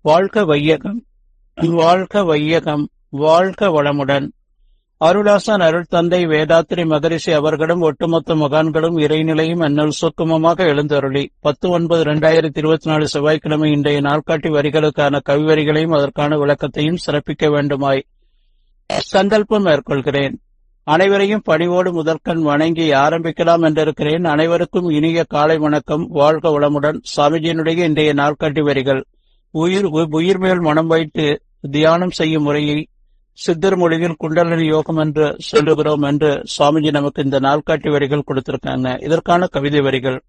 வாழ்க வையகம். வாழ்க வையகம். வாழ்க வளமுடன். அருளாசன் அருள் தந்தை வேதாத்திரி மகரிஷி அவர்களும் ஒட்டுமொத்த மகான்களும் இறைநிலையும் அந்நல் சுக்குமமாக எழுந்தருளி. பத்து ஒன்பது இரண்டாயிரத்தி இருபத்தி நாலு செவ்வாய்க்கிழமை இன்றைய நாட்காட்டி வரிகளுக்கான கவிவரிகளையும் அதற்கான விளக்கத்தையும் சிறப்பிக்க வேண்டுமாய் சந்தல்பம் மேற்கொள்கிறேன். அனைவரையும் பணிவோடு முதற்கண் வணங்கி ஆரம்பிக்கலாம் என்றிருக்கிறேன். அனைவருக்கும் இனிய காலை வணக்கம். வாழ்க வளமுடன். சாமிஜியினுடைய இன்றைய நாட்காட்டி வரிகள். உயிர் உயிர் மேல் மனம் வைத்து தியானம் செய்யும் முறையை சித்தர் மொழியில் குண்டலினி யோகம் என்று சொல்லுகிறோம் என்று சுவாமிஜி நமக்கு இந்த நாள்காட்டி வரிகள் கொடுத்திருக்காங்க. இதற்கான கவிதை வரிகள்.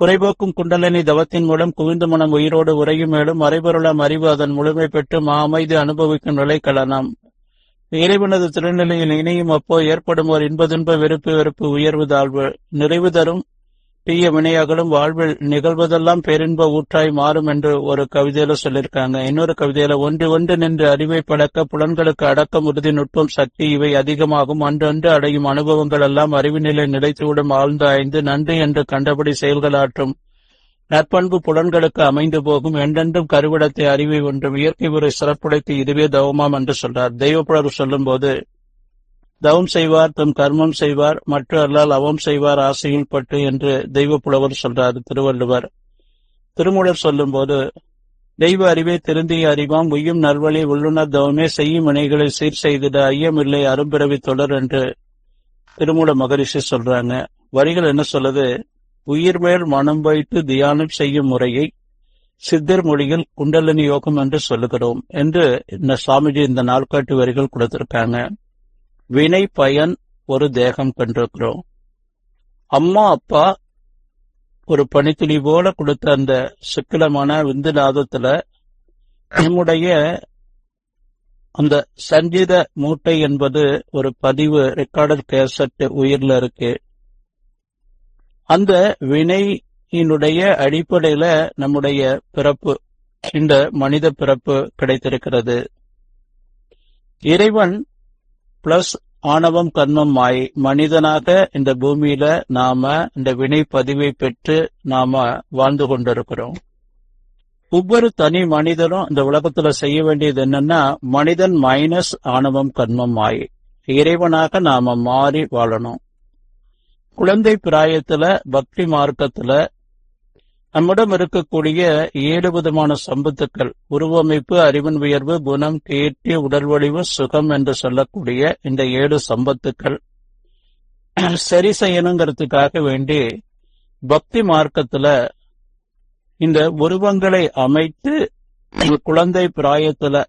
குறைபோக்கும் குண்டலினி தவத்தின் மூலம் குவிந்த மனம் உயிரோடு உரையும் மேலும் மறைபொருளாம் அறிவு அதன் முழுமை பெற்று மா அமைதி அனுபவிக்கும் நிலை கலனாம். இறைவனது திருநிலையில் இணையும் அப்போ ஏற்படும் ஒரு இன்பதுன்ப வெறுப்பு வெறுப்பு உயர்வு தாழ்வு. நிறைவு தரும் தீய வினையாகலும் வாழ்வில் நிகழ்வதெல்லாம் பேரின்ப ஊற்றாய் மாறும் என்று ஒரு கவிதையில சொல்லியிருக்காங்க. இன்னொரு கவிதையில ஒன்று ஒன்று நின்று அறிவை பழக்க புலன்களுக்கு அடக்கம் உறுதி நுட்பம் சக்தி இவை அதிகமாகும். அன்றன்று அடையும் அனுபவங்கள் எல்லாம் அறிவு நிலை நிலைத்துவிடும் ஆழ்ந்து ஐந்து நன்றி என்று கண்டபடி செயல்களாற்றும் நற்பண்பு புலன்களுக்கு அமைந்து போகும். என்றென்றும் கருவிடத்தை அறிவை ஒன்றும் இயற்கை உரை சிறப்புடைத்து இதுவே தவமாம் என்று சொல்றார். தெய்வப்புலர் சொல்லும் போது தவம் செய்வார் தம் கர்மம் செய்வார் மற்ற அல்லால் அவம் செய்வார் ஆசையில் பட்டு என்று தெய்வ புலவர் சொல்றார் திருவள்ளுவர். திருமூலர் சொல்லும் போது தெய்வ அறிவே திருந்திய அறிவாம் உய்யும் நல்வழி உள்ளுணர் தவமே செய்யும் வினைகளை சீர் செய்திட ஐயமில்லை அரும்பிறவி தொடர் என்று திருமூல மகரிஷி சொல்றாங்க. வரிகள் என்ன சொல்லுது? உயிர் மேல் மனம் வைத்து தியானம் செய்யும் முறையை சித்தர் மொழியில் குண்டலினி யோகம் என்று சொல்லுகிறோம் என்று இந்த சுவாமிஜி இந்த நாள்காட்டு வரிகள் கொடுத்திருக்காங்க. வினை பயன் ஒரு தேகம் கண்டிருக்கிறோம். அம்மா அப்பா ஒரு பனித்துளி போல கொடுத்த அந்த சிக்கலமான விந்து நாதத்துல நம்முடைய அந்த சங்கீத மூட்டை என்பது ஒரு பதிவு ரெக்கார்டர் கேசட் உயிர்ல இருக்கு. அந்த வினையினுடைய அடிப்படையில நம்முடைய பிறப்பு இந்த மனித பிறப்பு கிடைத்திருக்கிறது. இறைவன் பிளஸ் ஆணவம் கர்மம் மாயை. மனிதனாக இந்த பூமியில நாம இந்த வினை பதிவை பெற்று நாம வாழ்ந்து கொண்டிருக்கிறோம். ஒவ்வொரு தனி மனிதனும் இந்த உலகத்துல செய்ய வேண்டியது என்னன்னா மனிதன் மைனஸ் ஆணவம் கர்மம் மாயை. இறைவனாக நாம மாறி வாழணும். குழந்தை பிராயத்துல பக்தி மார்க்கத்துல நம்மிடம் இருக்கக்கூடிய ஏழு விதமான சம்பத்துக்கள். உருவமைப்பு அறிவின் உயர்வு குணம் கீர்த்தி உடல் வடிவு சுகம் என்று சொல்லக்கூடிய இந்த ஏழு சம்பத்துக்கள். சரி செய்யணுங்கிறதுக்காக வேண்டி பக்தி மார்க்கத்துல இந்த உருவங்களை அமைத்து குழந்தை பிராயத்துல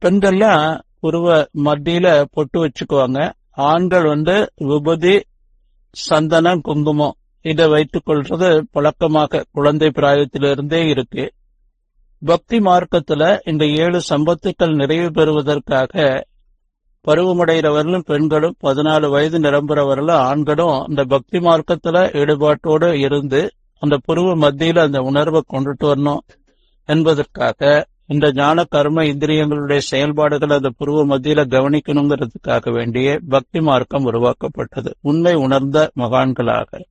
பெண்கள்லாம் உருவ மத்தியில பொட்டு வச்சுக்குவாங்க. ஆண்கள் வந்து விபதி சந்தனம் குங்குமம் இதை வைத்துக் கொள்றது பழக்கமாக குழந்தை பிராயத்திலிருந்தே இருக்கு. பக்தி மார்க்கத்துல இந்த ஏழு சம்பத்துக்கள் நிறைவு பெறுவதற்காக பருவமடைகிறவர்களும் பெண்களும் பதினாலு வயது நிரம்புறவர்களும் ஆண்களும் அந்த பக்தி மார்க்கத்துல ஈடுபாட்டோடு இருந்து அந்த புருவ மத்தியில அந்த உணர்வை கொண்டுட்டு வரணும் என்பதற்காக இந்த ஞான கர்ம இந்திரியங்களுடைய செயல்பாடுகள் அந்த புருவ மத்தியில கவனிக்கணுங்கிறதுக்காக வேண்டிய பக்தி மார்க்கம் உருவாக்கப்பட்டது. உண்மை உணர்ந்த மகான்களாக.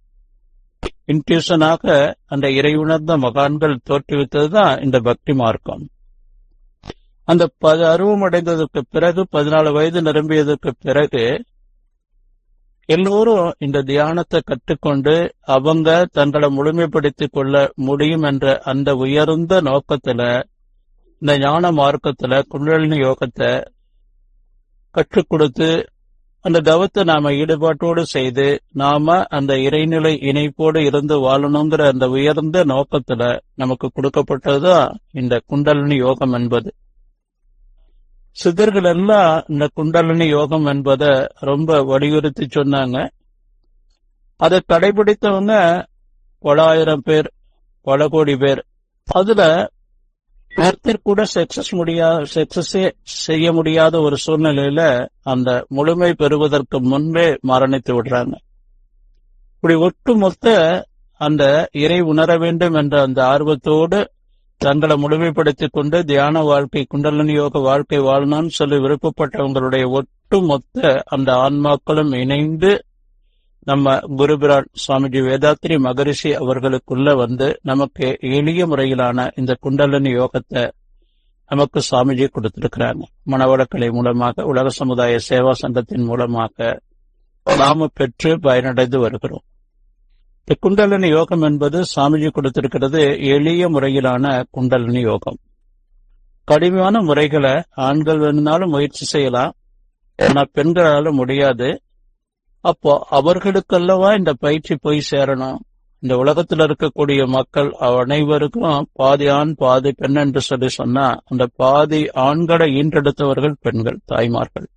இன்ட்யூஷனாக அந்த இறை உணர்ந்த மகான்கள் தோற்றுவித்ததுதான் இந்த பக்தி மார்க்கம். அந்த ப அருவமடைந்ததற்கு பிறகு பதினாலு வயது நிரம்பியதற்கு பிறகு எல்லோரும் இந்த தியானத்தை கற்றுக்கொண்டு அவங்க தங்களை முழுமைப்படுத்திக் கொள்ள முடியும் என்ற அந்த உயர்ந்த நோக்கத்துல இந்த ஞான மார்க்கத்துல குண்டலினி யோகத்தை கற்றுக் கொடுத்து அந்த தவத்தை நாம ஈடுபாட்டோடு செய்து நாம அந்த இறைநிலை இணைப்போடு இருந்து வாழணுங்கிற அந்த உயர்ந்த நோக்கத்துல நமக்கு கொடுக்கப்பட்டதுதான் இந்த குண்டலினி யோகம் என்பது. சித்தர்கள் எல்லாம் இந்த குண்டலினி யோகம் என்பத ரொம்ப வலியுறுத்தி சொன்னாங்க. அதை கடைபிடித்தவங்க பல ஆயிரம் பேர் பல கோடி பேர். அதுல ஒருத்தர் கூட சக்சஸ் முடியா சக்சஸே செய்ய முடியாத ஒரு சூழ்நிலையில அந்த முழுமை பெறுவதற்கு முன்பே மரணித்து விடுறாங்க. இப்படி ஒட்டுமொத்த அந்த இறை உணர வேண்டும் என்ற அந்த ஆர்வத்தோடு தங்களை முழுமைப்படுத்திக் கொண்டு தியான வாழ்க்கை குண்டலினி யோக வாழ்க்கை வாழணும்னு சொல்லி விருப்பப்பட்டவங்களுடைய ஒட்டுமொத்த அந்த ஆன்மாக்களும் இணைந்து நம்ம குருபிரான் சுவாமிஜி வேதாத்ரி மகரிஷி அவர்களுக்குள்ள வந்து நமக்கு எளிய முறையிலான இந்த குண்டலனி யோகத்தை நமக்கு சுவாமிஜி கொடுத்திருக்கிறாங்க. மனவளக்கலை மூலமாக உலக சமுதாய சேவா சங்கத்தின் மூலமாக நாம பெற்று பயனடைந்து வருகிறோம். இந்த குண்டலனி யோகம் என்பது சாமிஜி கொடுத்திருக்கிறது எளிய முறையிலான குண்டலனி யோகம். கடுமையான முறைகளை ஆண்கள் வேணும்னாலும் முயற்சி செய்யலாம் ஆனா பெண்களால முடியாது. அப்போ அவர்களுக்கல்லவா இந்த பயிற்சி போய் சேரணும்? இந்த உலகத்துல இருக்கக்கூடிய மக்கள் அனைவருக்கும் பாதி ஆண் பாதி பெண் என்று சொல்லி சொன்னா அந்த பாதி ஆண்களை ஈன்றெடுத்தவர்கள் பெண்கள் தாய்மார்கள்.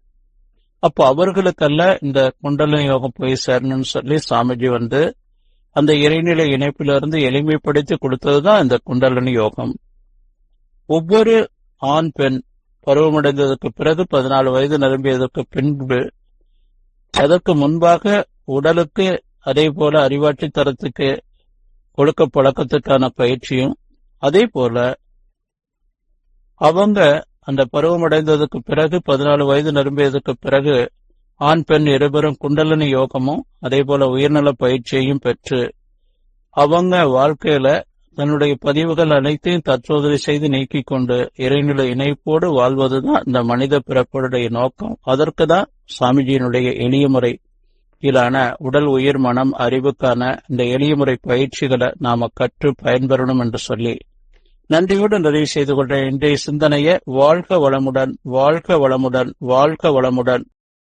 அப்போ அவர்களுக்கல்ல இந்த குண்டலினி யோகம் போய் சேரணும்னு சொல்லி சாமிஜி வந்து அந்த இறைநிலை இணைப்பிலிருந்து எளிமைப்படுத்தி கொடுத்ததுதான் இந்த குண்டலினி யோகம். ஒவ்வொரு ஆண் பெண் பருவமடைந்ததற்கு பிறகு பதினாலு வயது நிரம்பியதற்கு பின்பு அதற்கு முன்பாக உடலுக்கு அதே போல அறிவாட்சி தரத்துக்கு கொடுக்க பழக்கத்துக்கான பயிற்சியும் அதே போல அவங்க அந்த பருவமடைந்ததுக்கு பிறகு பதினாலு வயது நிரம்பியதுக்கு பிறகு ஆண் பெண் இருவரும் குண்டலினி யோகமும் அதே போல உயர்நல பயிற்சியையும் பெற்று அவங்க வாழ்க்கையில தன்னுடைய பதிவுகள் அனைத்தையும் தற்சோதனை செய்து நீக்கிக் கொண்டு இறைநிலை இணைப்போடு வாழ்வதுதான் இந்த மனித பிறப்புடைய நோக்கம். அதற்கு தான் சாமிஜியினுடைய எளிய முறை கீழான உடல் உயிர் மனம் அறிவுக்கான இந்த எளிய முறை பயிற்சிகளை நாம கற்று பயன்பெறணும் என்று சொல்லி நன்றியோடு நிறைவு செய்து கொண்ட இன்றைய சிந்தனையை வாழ்க வளமுடன் வாழ்க வளமுடன் வாழ்க வளமுடன்.